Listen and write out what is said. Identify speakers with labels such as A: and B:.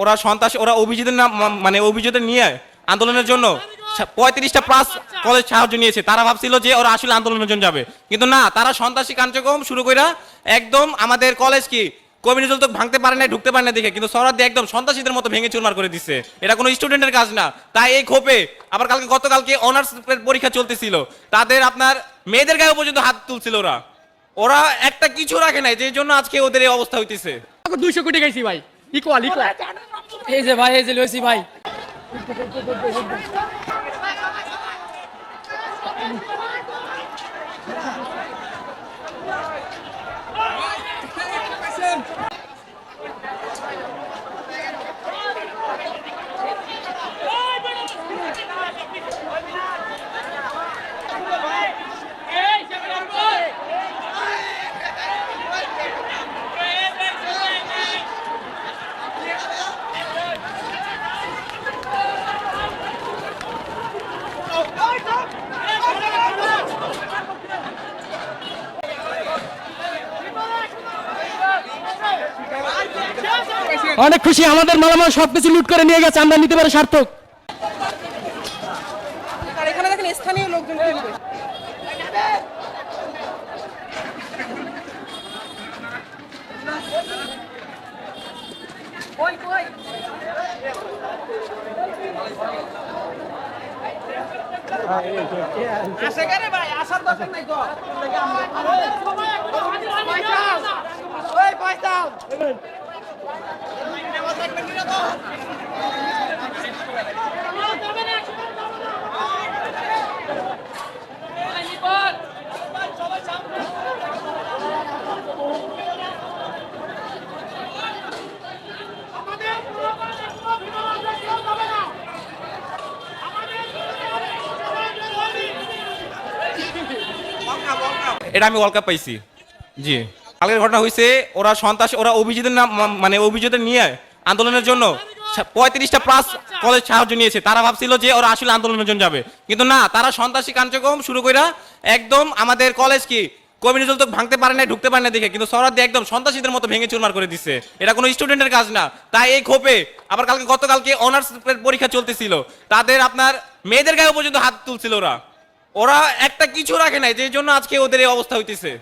A: ওরা সন্ত্রাস, ওরা অভিজিতের নাম মানে অভিজিতের নিয়ে আন্দোলনের জন্য। পঁয়ত্রিশটা প্লাস কলেজ সাহায্য নিয়েছে। তারা ভাবছিল যে ওরা আসলে আন্দোলনের জন্য যাবে। কিন্তু না, তারা সন্ত্রাসী কার্যক্রম শুরু করে একদম আমাদের কলেজ কি কমিউনিজল তো ভাঙতে পারে না ঢুকতে পারে না দেখে। কিন্তু সরাদ দিয়ে একদম সন্ত্রাসীদের মতো ভেঙে চুরমার করে দিচ্ছে এটা কোনো স্টুডেন্টের কাজ না। তাই এই ক্ষোভে আবার কালকে গতকালকে অনার্স পরীক্ষা চলতেছিল। তাদের আপনার মেয়েদের গায়ে পর্যন্ত হাত তুলছিল ওরা। ওরা একটা কিছু রাখে নাই যে জন্য আজকে ওদের এই অবস্থা হইতেছে।
B: দুইশো কোটি গেছি ভাই। ইকুয়াল ইকুয়াল এই যে ভাই এই যে লইছি ভাই। অনেক খুশি, আমাদের মালামাল সবকিছু লুট করে নিয়ে গেছে, আমরা নিতে পারি সার্থক।
C: এখানে দেখেন স্থানীয় আসে কেন ভাই? আসার দরকার নাই তো। ওই পয়সা
A: এটা আমি ওয়ার্ল্ড কাপ পাইছি। জি। কালকের ঘটনা হয়েছে ওরা সন্ত্রাস, ওরা অভিজিতের নাম মানে অভিজিতের নিয়ে আন্দোলনের জন্য পঁয়ত্রিশটা প্লাস কলেজ সাহায্য নিয়েছে। তারা ভাবছিল যে ওরা আসলে আন্দোলনের জন্য যাবে। কিন্তু না, তারা সন্ত্রাসী কার্যক্রম শুরু করে একদম আমাদের কলেজ কি কমিউনিজল তো ভাঙতে পারে না ঢুকতে পারে না দেখে, কিন্তু সরাদ দিয়ে একদম সন্ত্রাসীদের মতো ভেঙে চুরমার করে দিচ্ছে এটা কোনো স্টুডেন্টের কাজ না। তাই এই ক্ষোভে আবার কালকে গতকালকে অনার্স পরীক্ষা চলতেছিল। তাদের আপনার মেয়েদের গায়ে পর্যন্ত হাত তুলছিল ওরা। ওরা একটা কিছু রাখে নাই যে জন্য আজকে ওদের এই অবস্থা হইতেছে।